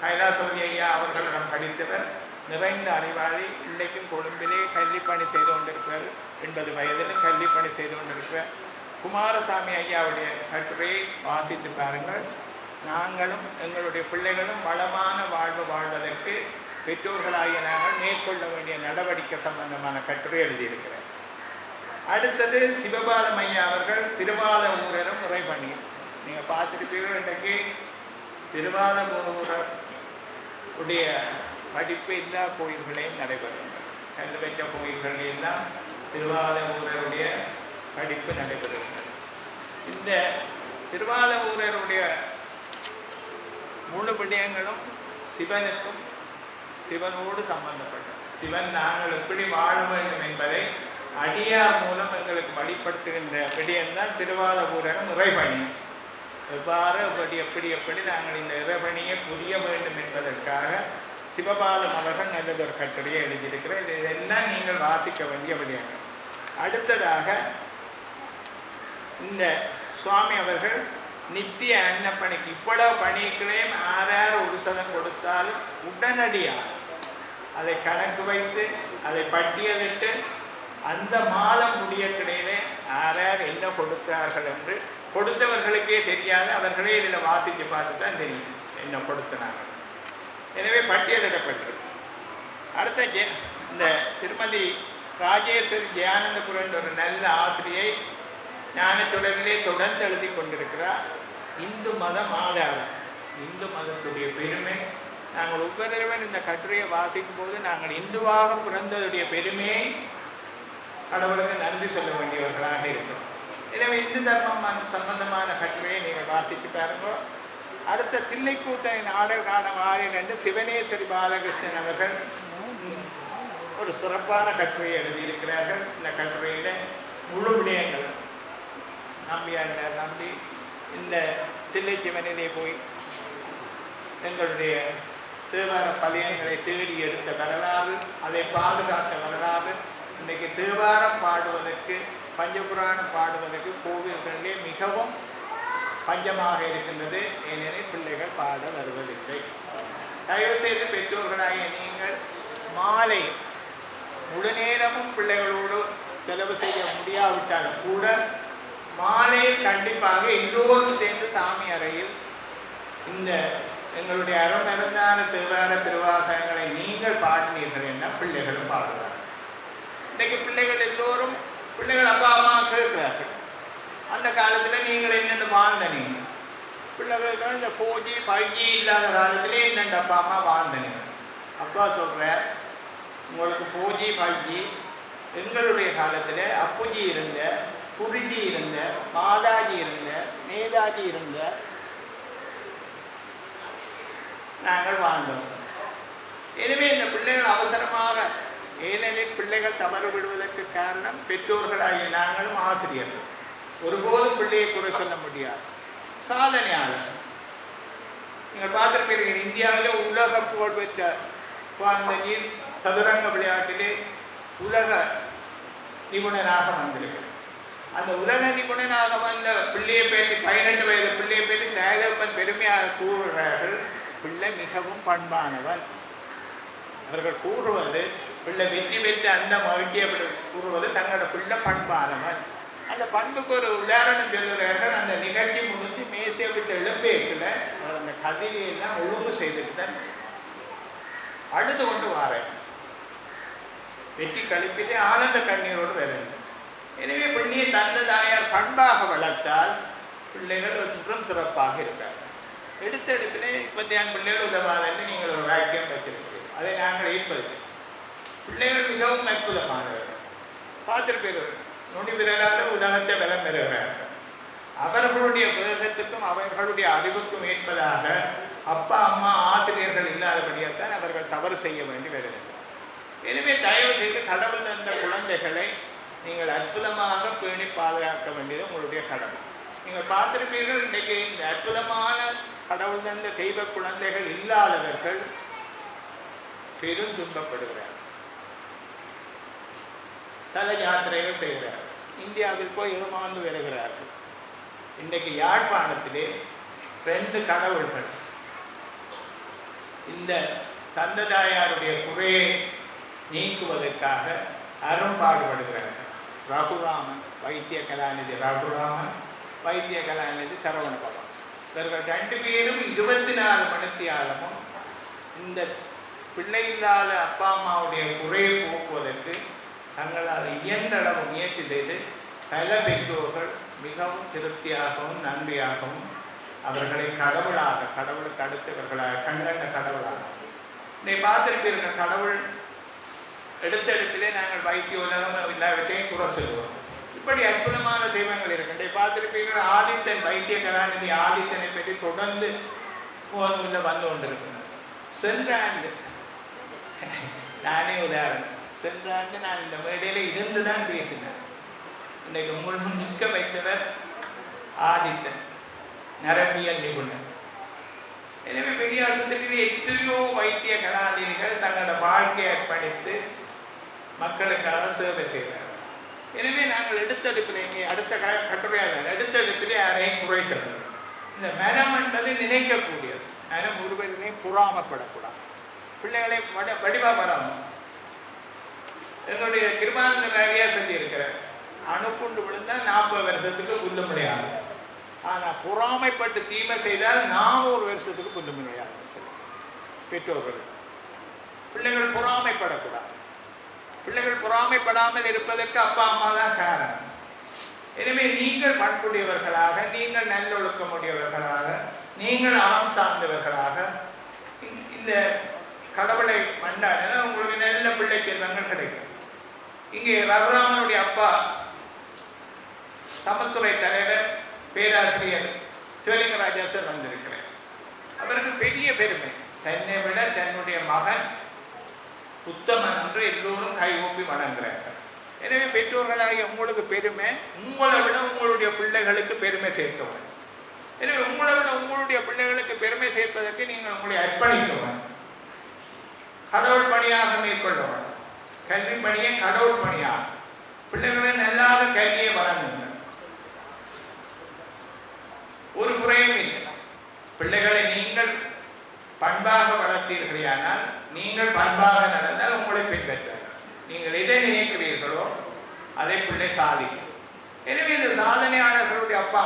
கைலாசபதி ஐயா அவர்களிடம் படித்தவர் நிறைந்த அறிவாளி இன்றைக்கும் கொழும்பிலே கல்விப்பணி செய்து கொண்டிருக்கிறார். எண்பது வயதிலும் கல்விப்பணி செய்து கொண்டிருக்கிறார். குமாரசாமி ஐயாவுடைய கட்டுரையை வாசித்து பாருங்கள். நாங்களும் எங்களுடைய பிள்ளைகளும் வளமான வாழ்வு வாழ்வதற்கு பெற்றோர்களாகிய நாங்கள் மேற்கொள்ள வேண்டிய நடவடிக்கை சம்பந்தமான கட்டுரை எழுதியிருக்கிறார். அடுத்தது சிவபாலம் ஐயா அவர்கள் திருவாத ஊரரும் உரை பண்ணி நீங்கள் பார்த்துருப்பீர்கள் இன்றைக்கு. திருவாத ஊரர் உடைய படிப்பு எல்லா கோயில்களையும் நடைபெறுகின்றன கல் வைத்த கோயில்கள் எல்லாம் திருவாதூரருடைய படிப்பு நடைபெறுகின்றன இந்த திருவாத மூணு முழு விடயங்களும் சிவனுக்கும் சிவனோடு சம்பந்தப்பட்டது. சிவன் நாங்கள் எப்படி வாழ வேண்டும் என்பதை அடியார் மூலம் எங்களுக்கு வழிபடுத்துகின்ற விடயம்தான் திருவாதபூரன் ஊரகம் எவ்வாறு எப்படி எப்படி எப்படி நாங்கள் இந்த இறைபணியை புரிய வேண்டும் என்பதற்காக சிவபாலம் அவர்கள் நல்லதொரு கட்டுரையை எழுதியிருக்கிறார் இது இதெல்லாம் நீங்கள் வாசிக்க வேண்டிய வழியாக அடுத்ததாக இந்த சுவாமி அவர்கள் நித்திய அன்னப்பணிக்கு இவ்வளவு பணிகளையும் ஆறாறு ஒரு சதம் கொடுத்தாலும் உடனடியாக அதை கணக்கு வைத்து அதை பட்டியலிட்டு அந்த மாதம் முடியக்கிடையிலே ஆறார் என்ன கொடுத்தார்கள் என்று கொடுத்தவர்களுக்கே தெரியாது அவர்களே இதில் வாசித்து பார்த்து தான் தெரியும் என்ன கொடுத்தனாங்க. எனவே பட்டியலிடப்பட்டிருக்கு அடுத்த ஜெ இந்த திருமதி ராஜேஸ்வரி ஜெயானந்தபுரன் ஒரு நல்ல ஆசிரியை ஞானத்துடனிலே தொடர்ந்து எழுதி கொண்டிருக்கிறார் இந்து மதம் ஆதாரம். இந்து மதத்துடைய பெருமை. நாங்கள் ஒவ்வொருவரும் இந்த கட்டுரையை வாசிக்கும் போது நாங்கள் இந்துவாக பிறந்ததுடைய பெருமையை கடவுளுக்கு நன்றி சொல்ல வேண்டியவர்களாக இருக்கிறோம். எனவே இந்து தர்மம் சம்பந்தமான கட்டுரையை நீங்கள் வாசித்து பாருங்க அடுத்த தில்லைக்கூட்டை ஆடல் காணும் வாரில் என்று சிவனேஸ்வரி பாலகிருஷ்ணன் அவர்கள் ஒரு சிறப்பான கட்டுரையை எழுதியிருக்கிறார்கள். இந்த கட்டுரையில் முழு விடயங்களும் நம்பியாண்டார் நம்பி இந்த தில்லை சிவனிலே போய் எங்களுடைய தேவார பதயங்களை தேடி எடுத்த வரலாறு அதை பாதுகாத்த வரலாறு இன்றைக்கு தேவாரம் பாடுவதற்கு பஞ்சபுராணம் பாடுவதற்கு கோவில்களிலே மிகவும் பஞ்சமாக இருக்கின்றது. ஏனெனில் பிள்ளைகள் பாட வருவதில்லை. தயவு செய்து பெற்றோர்களாகிய நீங்கள் மாலை முழு நேரமும் பிள்ளைகளோடு செலவு செய்ய முடியாவிட்டாலும் கூட மாலையில் கண்டிப்பாக எல்லோரும் சேர்ந்து சாமி அறையில் இந்த எங்களுடைய அறமருந்தான திருவார திருவாசகங்களை நீங்கள் பாடினீர்கள் என்ன பிள்ளைகளும் பாடுவார்கள். இன்றைக்கு பிள்ளைகள் எல்லோரும் பிள்ளைகள் அப்பா அம்மா கேட்கிறார்கள். அந்த காலத்தில் நீங்கள் என்னென்னு வாழ்ந்தனீங்க பிள்ளைகள் இந்த ஃபோர் ஜி ஃபைவ் ஜி இல்லாத காலத்திலே என்னென்ன அப்பா அம்மா வாழ்ந்தனீங்க அப்பா சொல்கிறார் உங்களுக்கு ஃபோர் ஜி ஃபைவ் ஜி எங்களுடைய காலத்தில் அப்புஜி இருந்த குருஜி இருந்த மாதாஜி இருந்த நேதாஜி இருந்த நாங்கள் வாழ்ந்தோம். எனவே இந்த பிள்ளைகள் அவசரமாக ஏனெனில் பிள்ளைகள் தவறு விடுவதற்கு காரணம் பெற்றோர்களாகிய நாங்களும் ஆசிரியர்கள். ஒருபோதும் பிள்ளையை குறை சொல்ல முடியாது. சாதனையாளர். நீங்கள் பார்த்துருப்பீர்கள் இந்தியாவில் உலக புகழ்பெற்ற பெற்ற சதுரங்க விளையாட்டிலே உலக நிபுணனாக வந்திருக்கிறார். அந்த உலக நிபுணனாக வந்த பிள்ளையை பற்றி பதினெட்டு வயது பிள்ளையை பற்றி தயதப்பன் பெருமையாக கூறுகிறார்கள். பிள்ளை மிகவும் பண்பானவன் அவர்கள் கூறுவது பிள்ளை வெற்றி பெற்ற அந்த மகிழ்ச்சியை கூறுவது தங்களோட பிள்ளை பண்பானவன். அந்த பண்புக்கு ஒரு உதாரணம் சொல்லுகிறார்கள் அந்த நிகழ்ச்சி முடிஞ்சு மேசையை விட்டு எழும்பேக்கில் அவர் அந்த கதிரியெல்லாம் ஒழுங்கு செய்துட்டு தான் அழுது கொண்டு வாரேன். வெற்றி கழிப்பிலே ஆனந்த கண்ணீரோடு வருகிறது எனவே பெண்ணியை தந்த தாயார் பண்பாக வளர்த்தால் பிள்ளைகள் ஒன்றும் சிறப்பாக இருக்காங்க இப்போ இப்பத்தியான் பிள்ளைகள் உதவாதன்னு நீங்கள் ஒரு வாக்கியம் வச்சிருக்கீங்க. அதை நாங்கள் ஏற்பது பிள்ளைகள் மிகவும் அற்புதமானவர்கள். பார்த்திருப்பீர்கள் நுனி விரலால் உலகத்தை பலம் பெறுகிறார்கள் அவர்களுடைய வேகத்துக்கும் அவர்களுடைய அறிவுக்கும் ஏற்பதாக அப்பா அம்மா ஆசிரியர்கள் இல்லாதபடியாகத்தான் அவர்கள் தவறு செய்ய வேண்டி வருகிறது. எனவே தயவு செய்து கடவுள் தந்த குழந்தைகளை நீங்கள் அற்புதமாக பேணி பாதுகாக்க வேண்டியது உங்களுடைய கடமை. நீங்கள் பார்த்திருப்பீர்கள் இன்றைக்கு இந்த அற்புதமான கடவுள் தந்த தெய்வ குழந்தைகள் இல்லாதவர்கள் பெரும் துன்பப்படுகிறார் தல யாத்திரைகள் செய்கிறார். இந்தியாவில் போய் ஏமாந்து வருகிறார்கள் இன்றைக்கு யாழ்ப்பாணத்திலே ரெண்டு கடவுள்கள். இந்த தந்ததாயாருடைய குறையை நீக்குவதற்காக அரும்பாடுபடுகிறார்கள். ரகுராமன் வைத்திய கலாநிதி ரகுராமன் வைத்திய கலாநிதி சரவண பவன் இவர்கள் ரெண்டு பேரும் இருபத்தி நாலு மணித்தியாலமும் இந்த பிள்ளை இல்லாத அப்பா அம்மாவுடைய குறையை போக்குவதற்கு தங்களால் இயன்றளவு முயற்சி செய்து பல பெற்றோர்கள் மிகவும் திருப்தியாகவும் நன்றியாகவும் அவர்களை கடவுளாக கடவுளுக்கு அடுத்தவர்களாக கண்டன கடவுளாக. நீ பார்த்துருப்பீர்கள் கடவுள் எடுத்த இடத்திலே நாங்கள் வைத்திய உலகம் எல்லாவற்றையும் குறை சொல்லுவோம். இப்படி அற்புதமான தெய்வங்கள் இருக்கின்ற பார்த்துருப்பீர்கள் ஆதித்தன் வைத்திய கலாநிதி ஆதித்தனை பற்றி தொடர்ந்து உள்ள வந்து கொண்டிருக்கிறார். சென்ற ஆண்டு நானே உதாரணம். சென்ற ஆண்டு நான் இந்த மேடையில் இருந்து தான் பேசினேன். இன்றைக்கு உங்கள் நிற்க வைத்தவர் ஆதித்தன் நரம்பியல் நிபுணர். எனவே பெரிய ஆஸ்பத்திரியில் எத்தனையோ வைத்திய கலாநிதிகள் தங்களோட வாழ்க்கையை அர்ப்பணித்து மக்களுக்காக சேவை செய்கிறார்கள் எனவே நாங்கள் எடுத்தெடுப்பில் இங்கே அடுத்த க கட்டுரையாக எடுத்தெடுப்பிலே யாரையும் குறை சொல்வது இந்த மனம் என்பது நினைக்கக்கூடியது. மனம் ஒருவரையும் புறாமப்படக்கூடாது. பிள்ளைகளை வடி வடிவா வரணும் எங்களுடைய கிருபானந்த வேலையாக சொல்லியிருக்கிறார் அணுக்குண்டு விழுந்தால் நாற்பது வருஷத்துக்கு புல்ல முடியாது ஆனால் பொறாமைப்பட்டு தீமை செய்தால் நானூறு வருஷத்துக்கு புல்ல முடியாது பெற்றோர்களுக்கு பிள்ளைகள் பொறாமைப்படக்கூடாது. பிள்ளைகள் பொறாமைப்படாமல் இருப்பதற்கு அப்பா அம்மா தான் காரணம். எனவே நீங்கள் பண்புடையவர்களாக நீங்கள் நல்லொழுக்கமுடையவர்களாக நீங்கள் அறம் சார்ந்தவர்களாக இந்த கடவுளை மண்டாடினா உங்களுக்கு நல்ல பிள்ளை செல்வங்கள் கிடைக்கும். இங்கே ரகுராமனுடைய அப்பா சமத்துறை தலைவர் பேராசிரியர் சிவலிங்கராஜா சார் வந்திருக்கிறார். அவருக்கு பெரிய பெருமை. தன்னை விட தன்னுடைய மகன் உத்தமன் என்று எல்லோரும் கைகூப்பி வணங்குகிறார்கள் எனவே பெற்றோர்களாகிய உங்களுக்கு பெருமை உங்களை விட உங்களுடைய பிள்ளைகளுக்கு பெருமை சேர்க்க வேண்டும் எனவே உங்களை விட உங்களுடைய பிள்ளைகளுக்கு பெருமை சேர்ப்பதற்கு நீங்கள் உங்களை அர்ப்பணிக்க வேண்டும். கடவுள் பணியாக மேற்கொள்ளவன் கல்வி பணியை கடவுள் பணியாக பிள்ளைகளை நல்லாக கல்வியை வழங்குங்கள். ஒரு குறையும் இல்லை. பிள்ளைகளை நீங்கள் பண்பாக வளர்த்தீர்களானால் நீங்கள் பண்பாக நடந்தால் உங்களை பின்பற்றார்கள் நீங்கள் எதை நினைக்கிறீர்களோ அதை பிள்ளை சாதிக்கும். எனவே இந்த சாதனையாளர்களுடைய அப்பா